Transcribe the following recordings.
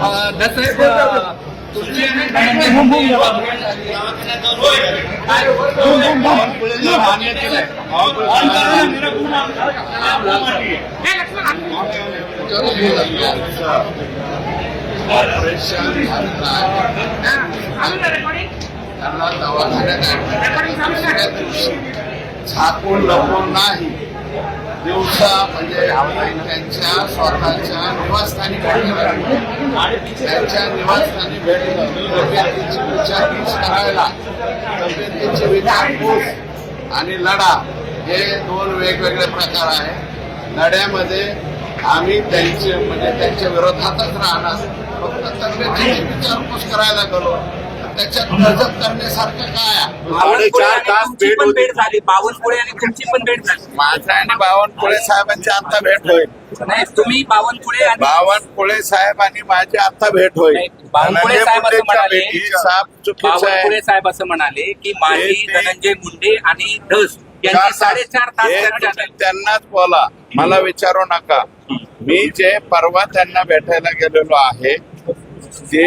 अं, दसरे अं, तुमची आणि धनंजय दिवसा म्हणजे त्यांच्या स्वतःच्या निवासस्थानी भेटलं. त्यांच्या निवासस्थानी भेटलं. तब्येतीची विचारपूस करायला तब्येतीची विचारपूस आणि लढा हे दोन वेगवेगळे प्रकार आहे लढ्यामध्ये आम्ही त्यांचे म्हणजे त्यांच्या विरोधातच राहणार. फक्त तब्येतीची विचारपूस करायला गेलो त्याच्यात गजब करण्यासारखं काय आहे? बावनकुळे आणि तास तुमची भेट पण. भेट झाली. बावनकुळे आणि तुमची पण भेट झाली. माझ्या आणि बावनकुळे साहेबांची आता भेट होईल. नाही तुम्ही बावनकुळे आणि बावनकुळे साहेब आणि माझी आता भेट होईल. बावनकुळे साहेब असं म्हणाले. बावनकुळे साहेब असं म्हणाले की माझी धनंजय मुंडे आणि धस यांची. साडेचार तास त्यांनाच बोला. मला विचारू नका. मी जे परवा त्यांना भेटायला गेलेलो आहे ते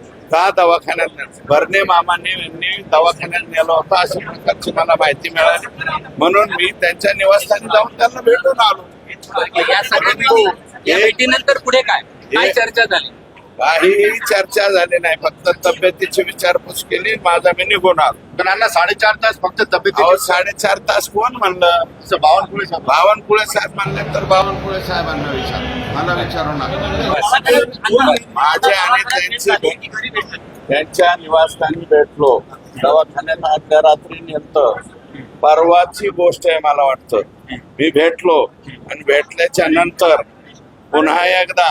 का दवाखान्यात भरणे मामांनी यांनी दवाखान्यात नेलं होतं अशा प्रकारची मला माहिती मिळाली. म्हणून मी त्यांच्या निवासस्थानी जाऊन त्यांना भेटून आलो. या सगळ्या भेटीनंतर पुढे काय? काय चर्चा झाली? काहीही चर्चा झाली नाही. फक्त तब्येतीची विचारपूस केली माझा मी निघून आलो. जणांना साडेचार तास फक्त तब्येती साडेचार तास कोण म्हणलं? बावनकुळे साहेब. बावनकुळे साहेब म्हणले तर बावनकुळे साहेबांना विचार. मला विचारू नका. माझे आणि त्यांचे त्यांच्या निवासस्थानी भेटलो. दवाखान्यात आदल्या रात्री नेलतं. परवाची गोष्ट आहे मला वाटतं. मी भेटलो. आणि भेटल्याच्या नंतर पुन्हा एकदा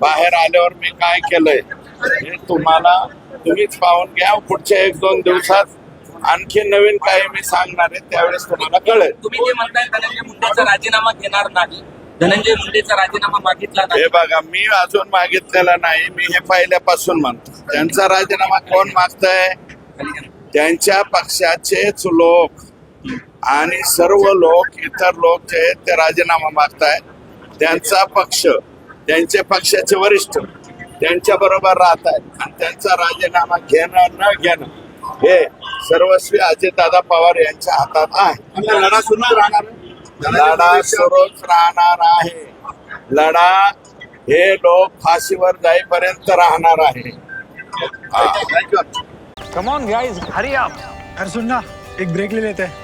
बाहेर आल्यावर मी काय केलंय? हे तुम्हाला तुम्हीच पाहून घ्या. पुढच्या एक दोन दिवसात आणखी नवीन काही मी सांगणार आहे त्यावेळेस तुम्हाला कळेल. तुम्ही जे म्हणताय धनंजय मुंडेचा राजीनामा घेणार नाही. धनंजय मुंडेचा राजीनामा मागितला हे बघा मी अजून मागितलेला नाही. मी हे पहिल्यापासून म्हणतो. त्यांचा राजीनामा कोण मागतंय? त्यांच्या पक्षाचेच लोक. आणि सर्व लोक इतर लोक जे आहेत ते राजीनामा मागतायत. त्यांचा पक्ष त्यांचे पक्षाचे वरिष्ठ त्यांच्या बरोबर राहत आहेत. आणि त्यांचा राजीनामा घेणं न घेणं हे सर्वस्वी अजितदादा पवार यांच्या हातात आहे. लढा सुरूच राहणार लढा सुरूच राहणार आहे. लढा हे लोक फाशीवर जाईपर्यंत राहणार आहे. हा. कम ऑन गाइस हरी आप अरे सुन ना एक ब्रेक ले लेते. हैं